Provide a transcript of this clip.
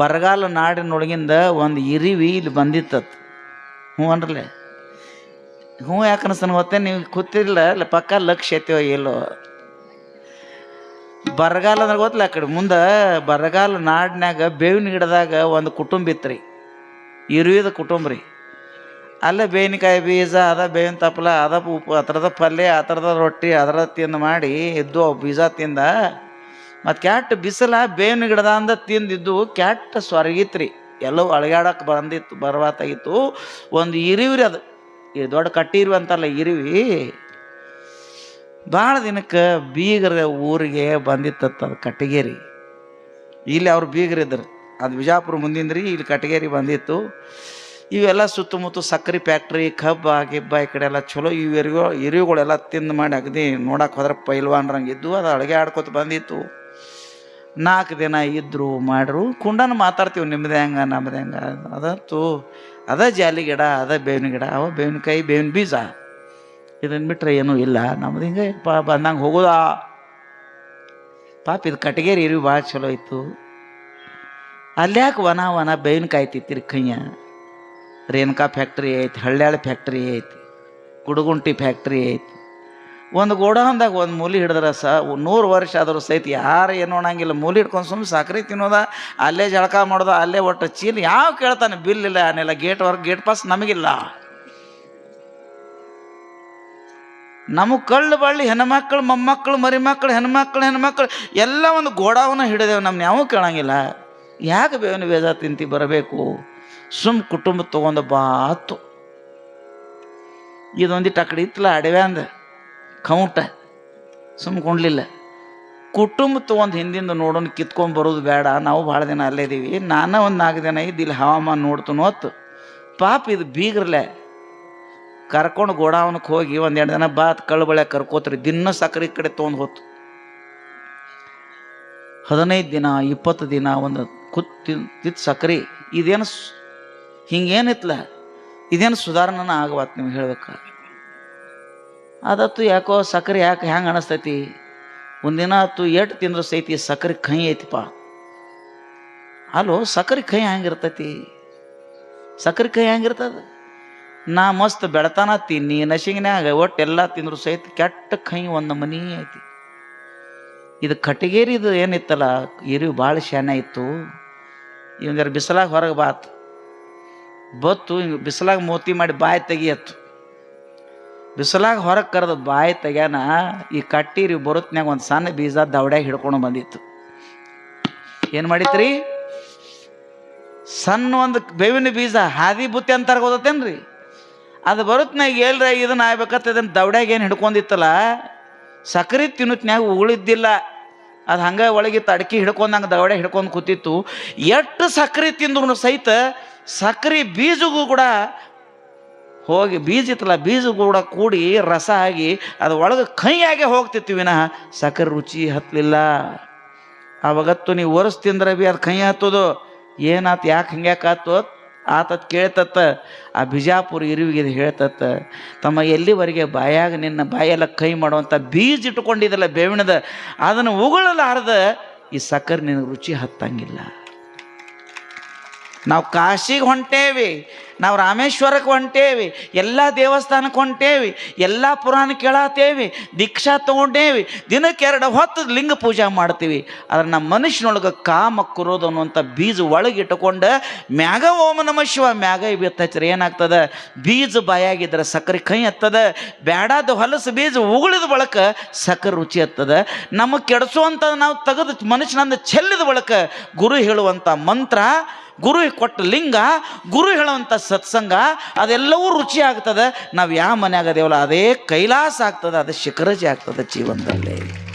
ಬರಗಾಲ ನಾಡಿನೊಳಗಿಂದ ಒಂದು ಇರಿವಿ ಇಲ್ಲಿ ಬಂದಿತ್ತತ್. ಹ್ಞೂ ಅನ್ರಲೆ? ಹ್ಞೂ ಯಾಕನ್ನಿಸ್ತಾನೆ ಹೊತ್ತೆ ನೀವು ಕೂತಿಲ್ಲ ಇಲ್ಲ ಪಕ್ಕ ಲಕ್ಷ ಐತಿವ ಎಲ್ಲೋ. ಬರಗಾಲ ಅಂದ್ರೆ ಗೊತ್ತಿಲ್ಲ ಆ ಕಡೆ, ಮುಂದೆ ಬರಗಾಲ ನಾಡಿನ್ಯಾಗ ಬೇವಿನ ಗಿಡದಾಗ ಒಂದು ಕುಟುಂಬ ಇತ್ತು ರೀ ಇರುವಿದ ಕುಟುಂಬ ರೀ. ಅಲ್ಲೇ ಬೇವಿನಕಾಯಿ ಬೀಜ, ಅದ ಬೇವಿನ ತಪ್ಪಲ ಅದ ಉಪ್ಪು ಆ ಥರದ ಪಲ್ಯ ಆ ಥರದ ರೊಟ್ಟಿ ಅದರ ತಿಂದು ಮಾಡಿ, ಇದ್ದು ಬೀಜ ತಿಂದ ಮತ್ತು ಕ್ಯಾಟ್ ಬಿಸಿಲ ಬೇವಿನ ಗಿಡದ ಅಂದ ತಿಂದಿದ್ದು ಕ್ಯಾಟ್ ಸ್ವರ್ಗಿತ್ರಿ. ಎಲ್ಲೋ ಅಳಗಾಡಕ್ಕೆ ಬಂದಿತ್ತು, ಬರವಾತಾಗಿತ್ತು. ಒಂದು ಇರಿವಿರಿ ಅದು. ಈ ದೊಡ್ಡ ಕಟ್ಟಿ ಇರುವೆ ಅಂತಲ್ಲ ಇರಿವಿ. ಭಾಳ ದಿನಕ್ಕೆ ಬೀಗರ ಊರಿಗೆ ಬಂದಿತ್ತತ್ತ ಅದು ಕಟ್ಟಿಗೇರಿ. ಇಲ್ಲಿ ಅವ್ರು ಬೀಗರಿದ್ರು ಅದು ವಿಜಾಪುರ ಮುಂದಿಂದ್ರಿ ಇಲ್ಲಿ ಕಟ್ಟಿಗೇರಿ ಬಂದಿತ್ತು. ಇವೆಲ್ಲ ಸುತ್ತಮುತ್ತ ಸಕ್ಕರೆ ಫ್ಯಾಕ್ಟ್ರಿ, ಕಬ್ಬ, ಗಿಬ್ಬ ಈ ಕಡೆ ಎಲ್ಲ ಚಲೋ. ಇವೆರಿಗೋ ಇರಿವುಗಳೆಲ್ಲ ತಿಂದು ಮಾಡಿ ಅಗದಿ ನೋಡಕ್ಕೆ ಹೋದ್ರೆ ಪೈಲ್ವಾನ್ರಂಗೆ ಇದ್ದು ಅದು ಅಡುಗೆ ಆಡ್ಕೊತ ಬಂದಿತ್ತು. ನಾಲ್ಕು ದಿನ ಇದ್ರು ಮಾಡ್ರು. ಕುಂಡನ ಮಾತಾಡ್ತೀವಿ, ನಿಮ್ಮದೇ ಹೆಂಗ, ನಮ್ಮದೇ ಹೆಂಗ. ಅದಂತೂ, ಅದ ಜಾಲಿ ಗಿಡ, ಅದ ಬೇವಿನ ಗಿಡ, ಅವ ಬೇವಿನಕಾಯಿ ಬೇವಿನ ಬೀಜ. ಇದನ್ನು ಬಿಟ್ಟರೆ ಏನೂ ಇಲ್ಲ. ನಮ್ದು ಹಿಂಗೆ ಪಾ ಬಂದಂಗೆ ಹೋಗೋದಾ. ಪಾಪ ಇದು ಕಟಗೇರಿ ಇರಿವಿ, ಭಾಳ ಚಲೋ ಇತ್ತು. ಅಲ್ಯಾಕೆ ವನ ವನ ಬೇವಿನಕಾಯಿ ತಿತ್ತಿರಿ ಕೈಯ? ರೇಣುಕಾ ಫ್ಯಾಕ್ಟ್ರಿ ಐತಿ, ಹಳ್ಳ್ಯಾಳ ಫ್ಯಾಕ್ಟ್ರಿ ಐತಿ, ಕುಡುಗುಂಟಿ ಫ್ಯಾಕ್ಟ್ರಿ ಐತಿ. ಒಂದು ಗೋಡೌನ್ದಾಗ ಒಂದು ಮೂಲಿ ಹಿಡಿದ್ರೆ ಸ ನೂರು ವರ್ಷ ಆದರೂ ಸಹಿತ ಯಾರು ಏನು ಅನ್ನೋಂಗಿಲ್ಲ. ಮೂಲಿ ಹಿಡ್ಕೊಂಡು ಸುಮ್ಮನೆ ಸಕ್ರೆ ತಿನ್ನೋದ, ಅಲ್ಲೇ ಜಳಕ ಮಾಡೋದ, ಅಲ್ಲೇ ಒಟ್ಟು ಚೀಲ ಯಾವ ಕೇಳ್ತಾನೆ ಬಿಲ್ ಇಲ್ಲ ಏನಿಲ್ಲ ಗೇಟ್ ವರ್ಕ್ ಗೇಟ್ ಪಾಸ್ ನಮಗಿಲ್ಲ. ನಮಗೆ ಕಳ್ಳು ಬಳ್ಳಿ ಹೆಣ್ಮಕ್ಳು ಮೊಮ್ಮಕ್ಕಳು ಮರಿಮಕ್ಳು, ಹೆಣ್ಮಕ್ಳು ಹೆಣ್ಮಕ್ಳು, ಎಲ್ಲ ಒಂದು ಗೋಡಾವನ್ನ ಹಿಡಿದೇವು ನಮ್ನ ಯಾವ ಕೇಳಂಗಿಲ್ಲ. ಯಾಕೆ ಬೇವಿನ ಬೇಜ ತಿಂತಿ ಬರಬೇಕು? ಸುಮ್ ಕುಟುಂಬ ತೊಗೊಂಡು ಬಾತು. ಇದೊಂದಿಟ್ಟು ಟಕಡಿ ಕಡೆ ಇತ್ತಲ್ಲ ಅಡವೆ ಕೌಂಟ ಸುಮ್ಮ ಕೊಂಡ್ಲಿಲ್ಲ. ಕುಟುಂಬ ತೊಗೊಂಡು ಹಿಂದಿಂದ ನೋಡೋಣ ಕಿತ್ಕೊಂಡು ಬರೋದು ಬೇಡ. ನಾವು ಭಾಳ ದಿನ ಅಲ್ಲೇ ಇದೀವಿ. ನಾನ ಒಂದು ನಾಲ್ಕು ದಿನ ಇದ್ದು ಇಲ್ಲಿ ಹವಾಮಾನ ನೋಡ್ತು ಹೊತ್ತು ಪಾಪ ಇದು ಬೀಗ್ರಲೆ. ಕರ್ಕೊಂಡು ಗೋಡಾವನಕ್ಕೆ ಹೋಗಿ ಒಂದೆರಡು ದಿನ ಬಾತ್ ಕಳ್ಳು ಬಳೆ ಕರ್ಕೋತ್ರಿ. ದಿನ ಸಕ್ಕರೆ ಕಡೆ ತೊಗೊಂಡು ಹೋತು ಹದಿನೈದು ದಿನ, ಇಪ್ಪತ್ತು ದಿನ ಒಂದು ಕುತ್ ತಿತ್ ಸಕ್ರೆ. ಇದೇನು ಹಿಂಗೇನಿತ್ಲ? ಇದೇನು ಸುಧಾರಣನ ಆಗವತ್ತು ನೀವು ಹೇಳ್ಬೇಕು? ಅದತ್ತು ಯಾಕೋ ಸಕ್ಕರೆ ಯಾಕೆ ಹ್ಯಾಂಗೆ ಅನಿಸ್ತೈತಿ? ಒಂದಿನ ಹತ್ತು ಎಟ್ ತಿಂದ್ರೆ ಸೈತಿ ಸಕ್ಕರೆ ಕಹಿ ಐತಿಪ್ಪ ಅಲ್ಲೋ ಸಕ್ಕರೆ ಕಹಿ ಹ್ಯಾಂಗಿರ್ತೈತಿ ಸಕ್ಕರೆ ಕೈ ಹ್ಯಾಂಗಿರ್ತದ ನಾ ಮಸ್ತ್ ಬೆಳತಾನ ತಿನ್ನಿ, ನಶಿಗಿನ್ಯಾಗ ಒಟ್ಟು ಎಲ್ಲ ತಿಂದ್ರು ಸಹಿತ ಕೆಟ್ಟ ಕೈ ಒಂದು ಮನಿ ಐತಿ. ಇದು ಕಟ್ಟಿಗೇರಿದು ಏನಿತ್ತಲ್ಲ ಇರಿವು ಭಾಳ ಶಾನೆ ಇತ್ತು. ಇವಂಗಾರ ಬಿಸಿಲಾಗ ಹೊರಗೆ ಬಾತು. ಬತ್ತು ಹಿಂಗೆ ಬಿಸಿಲಾಗ ಮೋತಿ ಮಾಡಿ ಬಾಯಿ ತೆಗಿಯತ್ತು ಬಿಸಿಲಾಗ ಹೊರಗೆ ಕರೆದು ಬಾಯಿ ತೆಗ್ಯಾನ ಈ ಕಟ್ಟಿರಿ ಬರುತ್ನ್ಯಾಗ ಒಂದು ಸಣ್ಣ ಬೀಜ ದವಡ್ಯಾಗ ಹಿಡ್ಕೊಂಡು ಬಂದಿತ್ತು. ಏನು ಮಾಡಿತ್ರಿ? ಸಣ್ಣ ಒಂದು ಬೇವಿನ ಬೀಜ ಹಾದಿ ಬುತ್ತಿ ಅಂತಾರ ಓದತ್ತೇನ್ರಿ ಅದು ಬರುತ್ತನಾಗ ಎಲ್ರ ಇದನ್ನ ಆಗ್ಬೇಕತ್ತ ಇದನ್ನು ದವಡ್ಯಾಗ ಏನು ಹಿಡ್ಕೊಂಡಿತ್ತಲ್ಲ, ಸಕ್ರೆ ತಿನ್ನುತ್ನ್ಯಾಗ ಉಳಿದಿಲ್ಲ ಅದು ಹಂಗೆ ಒಳಗೆ ಅಡ್ಕಿ ಹಿಡ್ಕೊಂಡಂಗೆ ದವಡೆ ಹಿಡ್ಕೊಂಡು ಕೂತಿತ್ತು. ಎಷ್ಟು ಸಕ್ರೆ ತಿಂದ್ರು ಸಹಿತ ಸಕ್ರೆ ಬೀಜಗೂ ಕೂಡ ಹೋಗಿ ಬೀಜ ಇತ್ತಲ್ಲ, ಬೀಜ ಕೂಡ ಕೂಡಿ ರಸ ಆಗಿ ಅದು ಒಳಗೆ ಕೈಯಾಗೆ ಹೋಗ್ತಿತ್ತು ವಿನಃ ಸಕ್ಕರೆ ರುಚಿ ಹತ್ತಲಿಲ್ಲ ಅವಾಗತ್ತು ನೀವು ಒರೆಸ್ ತಿಂದ್ರೆ ಬಿ ಅದು ಕೈ ಹತ್ತೋದು. ಏನಾತು, ಯಾಕೆ ಹಿಂಗ್ಯಾಕೆ ಆತು ಆತತ್ ಕೇಳ್ತತ್ತ ಆ ಬಿಜಾಪುರ ಇರುವಿಗೆ ಹೇಳ್ತತ್ತ ತಮ್ಮ ಎಲ್ಲಿವರೆಗೆ ಬಾಯಾಗ ನಿನ್ನ ಬಾಯೆಲ್ಲ ಕೈ ಮಾಡುವಂಥ ಬೀಜ ಇಟ್ಕೊಂಡಿದ್ದಲ್ಲ ಬೇವಿನದ ಅದನ್ನು ಉಗುಳಲಾರ್ದ ಈ ಸಕ್ಕರೆ ನಿನಗೆ ರುಚಿ ಹತ್ತಂಗಿಲ್ಲ. ನಾವು ಕಾಶಿಗೆ ಹೊಂಟೇವಿ, ನಾವು ರಾಮೇಶ್ವರಕ್ಕೆ ಹೊಂಟೇವಿ, ಎಲ್ಲ ದೇವಸ್ಥಾನಕ್ಕೆ ಹೊಂಟೇವಿ, ಎಲ್ಲ ಪುರಾಣ ಕೇಳತ್ತೇವಿ ದೀಕ್ಷಾ ತೊಗೊಂಡೇವಿ ದಿನಕ್ಕೆ ಎರಡು ಹೊತ್ತು ಲಿಂಗ ಪೂಜೆ ಮಾಡ್ತೀವಿ. ಆದರೆ ನಮ್ಮ ಮನುಷ್ಯನೊಳಗೆ ಕಾಮ ಕುರೋದು ಅನ್ನುವಂಥ ಬೀಜ ಒಳಗೆ ಇಟ್ಟುಕೊಂಡು ಮ್ಯಾಗ ಓಮ ನಮ ಶಿವ, ಮ್ಯಾಗ ಬಿತ್ತ ಏನಾಗ್ತದೆ? ಏನಾಗ್ತದ ಬೀಜ ಬಾಯಾಗಿದ್ರೆ ಸಕ್ಕರೆ ಕೈ ಹತ್ತದ, ಬ್ಯಾಡಾದ ಹೊಲಸು ಬೀಜ ಉಗುಳಿದ ಬಳಕ ಸಕ್ಕರೆ ರುಚಿ ಹತ್ತದ. ನಮಗೆ ಕೆಡಿಸುವಂಥದ್ದು ನಾವು ತೆಗೆದು ಮನುಷ್ಯನಂದ ಚೆಲ್ಲಿದ ಬಳಕ ಗುರು ಹೇಳುವಂಥ ಮಂತ್ರ ಗುರು ಕೊಟ್ಟ ಲಿಂಗ, ಗುರು ಹೇಳುವಂಥ ಸತ್ಸಂಗ, ಅದೆಲ್ಲವೂ ರುಚಿ ಆಗ್ತದೆ. ನಾವು ಯಾವ ಮನೆಯಾಗದೇವಲ್ಲ ಅದೇ ಕೈಲಾಸ ಆಗ್ತದೆ, ಅದು ಶಿಖರಜಿ ಆಗ್ತದೆ ಜೀವನದಲ್ಲಿ.